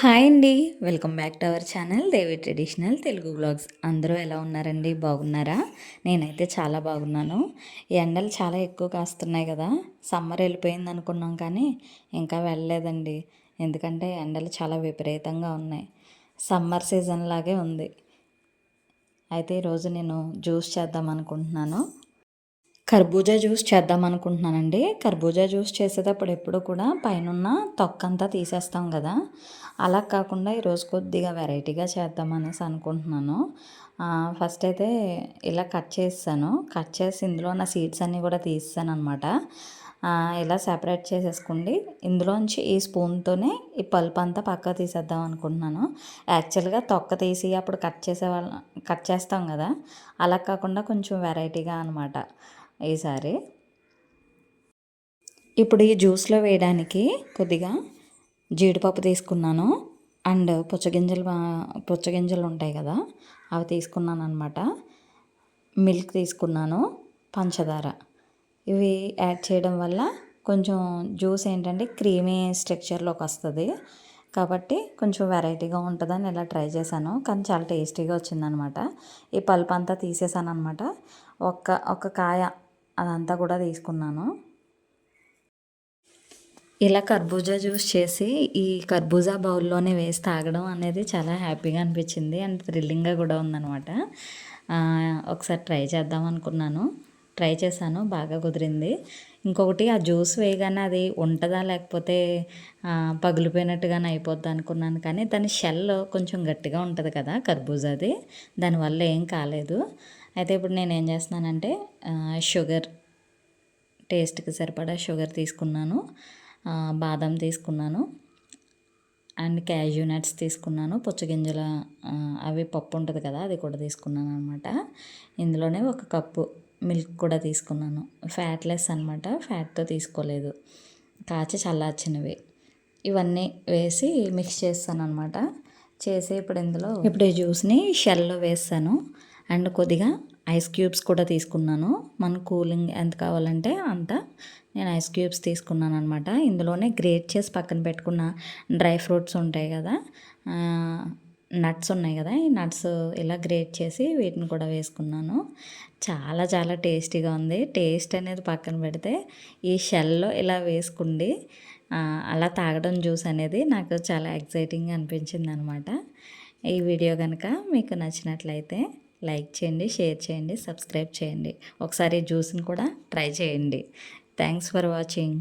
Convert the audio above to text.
Hi అండి. Welcome back to our channel Devi traditional Telugu blogs. అందరూ ఎలా ఉన్నారండి? బాగున్నారా? నేనైతే చాలా బాగున్నాను. ఎండలు చాలా ఎక్కువ కాస్తున్నాయి కదా. సమ్మర్ వెళ్ళిపోయింది అనుకున్నాం కానీ ఇంకా వెళ్ళలేదండి. ఎందుకంటే ఎండలు చాలా విపరీతంగా ఉన్నాయి. సమ్మర్ సీజన్ లాగే ఉంది. అయితే ఈరోజు నేను జ్యూస్ చేద్దాం అనుకుంటున్నాను. కర్బూజా జ్యూస్ చేద్దాం అనుకుంటున్నానండి. కర్బూజా జ్యూస్ చేసేటప్పుడు ఎప్పుడు కూడా పైన తొక్కంతా తీసేస్తాం కదా. అలా కాకుండా ఈరోజు కొద్దిగా వెరైటీగా చేద్దాం అనేసి అనుకుంటున్నాను. ఫస్ట్ అయితే ఇలా కట్ చేస్తాను. కట్ చేసి ఇందులో ఉన్న సీడ్స్ అన్నీ కూడా తీస్తాను అనమాట ఇలా సెపరేట్ చేసేసుకోండి. ఇందులోంచి ఈ స్పూన్తోనే ఈ పల్ప్ అంతా పక్క తీసేద్దాం అనుకుంటున్నాను. యాక్చువల్గా తొక్క తీసి అప్పుడు కట్ చేసే వాళ్ళ కట్ చేస్తాం కదా. అలా కాకుండా కొంచెం వెరైటీగా అనమాట ఈసారి. ఇప్పుడు ఈ జ్యూస్లో వేయడానికి కొద్దిగా జీడిపప్పు తీసుకున్నాను. అండ్ పుచ్చగింజలు పుచ్చగింజలు ఉంటాయి కదా అవి తీసుకున్నాను అనమాట మిల్క్ తీసుకున్నాను పంచదార. ఇవి యాడ్ చేయడం వల్ల కొంచెం జ్యూస్ ఏంటంటే క్రీమీ స్ట్రక్చర్లోకి వస్తుంది. కాబట్టి కొంచెం వెరైటీగా ఉంటుందని ఇలా ట్రై చేశాను. కానీ చాలా టేస్టీగా వచ్చిందనమాట ఈ పల్ప్ అంతా తీసేసాను అనమాట ఒక్క ఒక కాయ అదంతా కూడా తీసుకున్నాను. ఇలా కర్బూజా జ్యూస్ చేసి ఈ కర్బూజా బౌల్లోనే వేసి తాగడం అనేది చాలా హ్యాపీగా అనిపించింది అండ్ థ్రిల్లింగ్గా కూడా ఉందనమాట ఒకసారి ట్రై చేద్దాం అనుకున్నాను. ట్రై చేశాను బాగా కుదిరింది. ఇంకొకటి ఆ జ్యూస్ వేయగానే అది ఉంటుందా లేకపోతే పగిలిపోయినట్టుగానే అయిపోద్ది అనుకున్నాను. కానీ దాని షెల్ కొంచెం గట్టిగా ఉంటుంది కదా కర్బూజాది దానివల్ల ఏం కాలేదు. అయితే ఇప్పుడు నేను ఏం చేస్తున్నానంటే షుగర్ టేస్ట్కి సరిపడా షుగర్ తీసుకున్నాను. బాదం తీసుకున్నాను. అండ్ క్యాజ్యూ నట్స్ తీసుకున్నాను. పుచ్చగింజల అవి పప్పు ఉంటుంది కదా అది కూడా తీసుకున్నాను అనమాట ఇందులోనే ఒక కప్పు మిల్క్ కూడా తీసుకున్నాను. ఫ్యాట్లెస్ అనమాట ఫ్యాట్తో తీసుకోలేదు. కాచి చల్లార్చినవి. ఇవన్నీ వేసి మిక్స్ చేస్తాను అనమాట చేసి ఇప్పుడు ఇందులో ఇప్పుడు ఈ జ్యూస్ని షెల్లో వేస్తాను. అండ్ కొద్దిగా ఐస్ క్యూబ్స్ కూడా తీసుకున్నాను. మన కూలింగ్ ఎంత కావాలంటే అంత నేను ఐస్ క్యూబ్స్ తీసుకున్నాను అనమాట ఇందులోనే గ్రేట్ చేసి పక్కన పెట్టుకున్న డ్రై ఫ్రూట్స్ ఉంటాయి కదా నట్స్ ఉన్నాయి కదా ఈ నట్స్ ఇలా గ్రేట్ చేసి వీటిని కూడా వేసుకున్నాను. చాలా చాలా టేస్టీగా ఉంది. టేస్ట్ అనేది పక్కన పెడితే ఈ షెల్లో ఇలా వేసుకుండి అలా తాగడం జ్యూస్ అనేది నాకు చాలా ఎక్సైటింగ్ అనిపించింది అనమాట ఈ వీడియో కనుక మీకు నచ్చినట్లయితే లైక్ చేయండి షేర్ చేయండి సబ్స్క్రైబ్ చేయండి. ఒకసారి జ్యూస్ని కూడా ట్రై చేయండి. Thanks for watching.